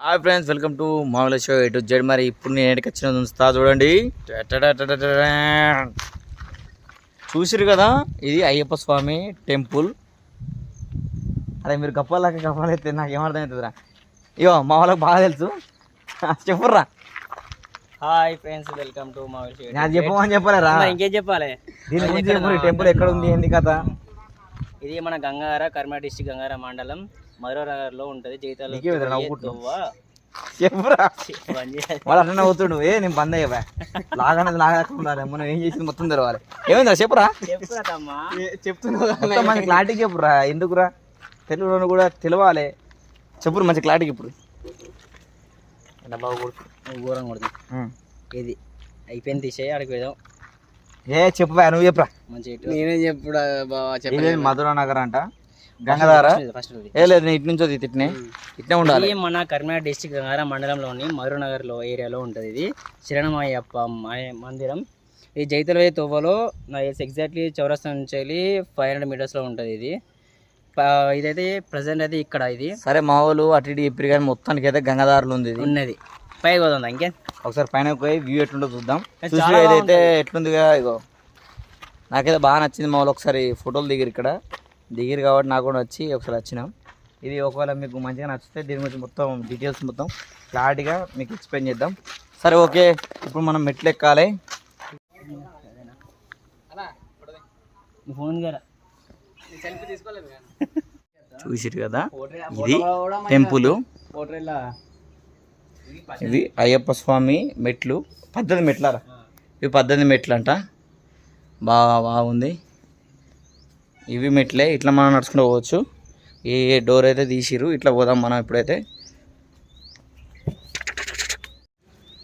Hi friends welcome to Mamulu show A to Z మరి ఇప్పుడు నేను ఎక్కడికి వచ్చిన ఉంచుతా చూడండి. చూసిరు కదా? ఇది అయ్యప్ప స్వామి టెంపుల్. అదే మీరు గప్పాలకి గప్పాలైతే నాకు ఏమర్థమవుతుందిరా ఇగో మా వాళ్ళకి బాగా తెలుసు. చెప్పుర్రా. హాయ్ ఫ్రెండ్స్ వెల్కమ్ టు మా విషయం నాకు చెప్పమని చెప్పలేరా? ఇంకేం చెప్పాలి? దీని గురించి టెంపుల్ ఎక్కడ ఉంది? ఏంది కథ? ఇది మన గంగార కర్మ డిస్టిక్ గంగార మండలం మధురనగర్లో ఉంటది. జీతాలు నీకే ఎదురు నవ్వుకుంటున్నావు. చెప్పురా బంద్ వాడు అట్లా నవ్వుతుడు. ఏ నేను బంద్ అయ్యా లాగానే లాగకుండా మనం ఏం చేసింది మొత్తం తెలవాలి. ఏమైందా చెప్పురా. మొత్తం మంచి క్లారిటీ చెప్పురా. ఎందుకురా? తెలుగులో కూడా తెలవాలి. చెప్పురు మంచి క్లారిటీ ఇప్పుడు. ఘోరం కొడుతుంది ఇది అయిపోయింది తీసేయి అక్కడికి వెళ్దాం ఏ చెప్పురా నువ్వు చెప్పురా. మంచి నేనే చెప్పుడా బాబా ఇది మధురా నగర్ అంట? గంగధార? ఏ లేదు నేను ఇటు నుంచి వద్దు ఇట్నే. ఉండాలి. మన కర్మనాథ్ డిస్టిక్ గంగార మండలంలోని మధురనగర్లో ఏరియాలో ఉంటుంది ఇది. శరణమయ్యప్ప మందిరం. ఈ జైతలవే తోవలో నాకు తెలిసి ఎగ్జాక్ట్లీ చౌరస్తా నుంచి వెళ్ళి ఫైవ్ హండ్రెడ్ మీటర్స్లో ఉంటుంది ఇది. ఇదైతే ప్రజెంట్ అయితే ఇక్కడ ఇది. సరే మా వాళ్ళు అటు ఇటు చెప్పారు కానీ మొత్తానికి అయితే గంగాధారలు ఉంది ఇది. ఉన్నది. పోతుందా ఇంకే? ఒకసారి పైన పోయి వ్యూ ఎట్లుందో చూద్దాం. చూసి ఏదైతే ఎట్లుందిగా ఇగో. నాకైతే బాగా నచ్చింది మా ఒకసారి ఫోటోలు దిగిరు ఇక్కడ. దిగిరు కాబట్టి నాకు కూడా వచ్చి ఒకసారి వచ్చినాం. ఇది ఒకవేళ మీకు మంచిగా నచ్చితే దీని గురించి మొత్తం డీటెయిల్స్ మొత్తం క్లారిటీగా మీకు ఎక్స్ప్లెయిన్ చేద్దాం. సరే ఓకే. ఇప్పుడు మనం మెట్లు ఎక్కాలి. చూసిరు కదా ఇది టెంపుల్. ఇది అయ్యప్ప స్వామి మెట్లు. పద్దెనిమిది మెట్లరా? ఇవి పద్దెనిమిది మెట్లు అంట బాగా బాగుంది ఇవి మెట్లే. ఇట్లా మనం నడుచుకుంటూ పోవచ్చు. ఈ డోర్ అయితే తీసిరు ఇట్లా పోదాం మనం ఇప్పుడైతే.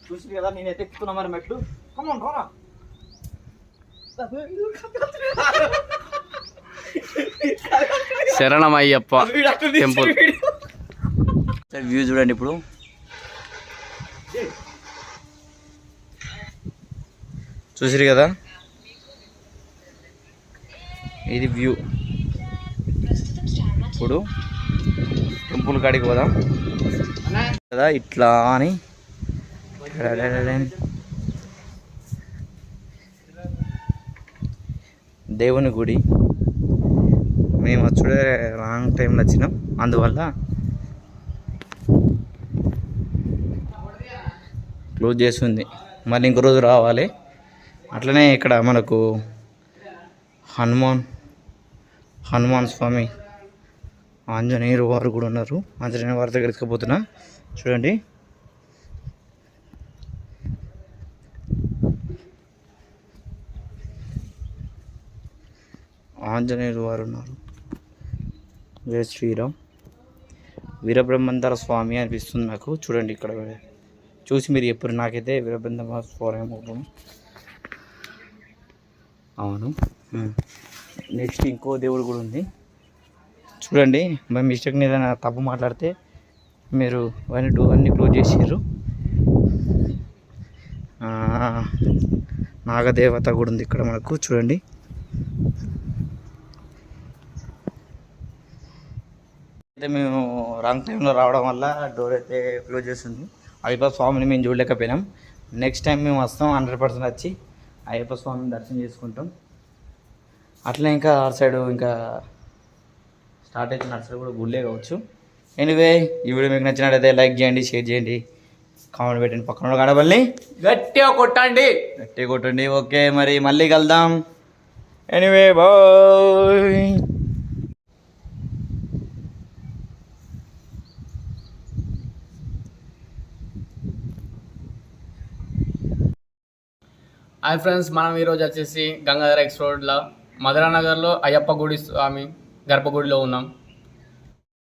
చూసి కదా నేనైతే ఎక్కుతున్నా మరి మెట్లు. శరణమయ్యప్ప టెంపుల్. వ్యూ చూడండి ఇప్పుడు. చూసిరు కదా? ఇది వ్యూ. ఇప్పుడు టెంపుల్ కాడికి పోదాం. కదా ఇట్లా అని. దేవుని గుడి మేము చూడే రాంగ్ టైంలో వచ్చినాం అందువల్ల క్లోజ్ చేస్తుంది మళ్ళీ ఇంకో రోజు రావాలి అట్లనే ఇక్కడ మనకు హనుమాన్ హనుమాన్ స్వామి ఆంజనేయులు వారు కూడా ఉన్నారు. ఆంజనేయ వారి దగ్గరికి పోతున్నా చూడండి. ఆంజనేయులు వారు ఉన్నారు. జయ శ్రీరామ్. వీరబ్రహ్మందర స్వామి అనిపిస్తుంది నాకు. చూడండి ఇక్కడ. చూసి మీరు ఎప్పుడు నాకైతే వీరబ్రహ్మ స్వామి అవును. నెక్స్ట్ ఇంకో దేవుడు కూడా ఉంది. చూడండి మరి మిస్టేక్ ఏదైనా తప్పు మాట్లాడితే మీరు అవన్నీ డో అన్నీ క్లోజ్ చేసారు నాగదేవత కూడా ఉంది ఇక్కడ మనకు చూడండి. అయితే మేము రాంగ్ టైంలో రావడం వల్ల డోర్ అయితే క్లోజ్ చేస్తుంది అయ్యప్ప స్వామిని మేము చూడలేకపోయినాం. నెక్స్ట్ టైం మేము వస్తాం హండ్రెడ్ పర్సెంట్ వచ్చి అయ్యప్ప స్వామిని దర్శనం చేసుకుంటాం. అట్లా ఇంకా అటు సైడ్ ఇంకా స్టార్ట్ అయితే సైడ్ కూడా గుళ్ళే కావచ్చు. ఎనివే ఈ వీడియో మీకు నచ్చినట్టయితే లైక్ చేయండి షేర్ చేయండి కామెంట్ పెట్టండి పక్కన గడపల్ని గట్టిగా కొట్టండి. గట్టి కొట్టండి. ఓకే మరి మళ్ళీ కలుద్దాం. ఎనివే బాయ్ హాయ్ ఫ్రెండ్స్ మనం ఈరోజు వచ్చేసి గంగాధర ఎక్స్ రోడ్లో మధురానగర్లో అయ్యప్ప గుడి స్వామి గర్భగుడిలో ఉన్నాం.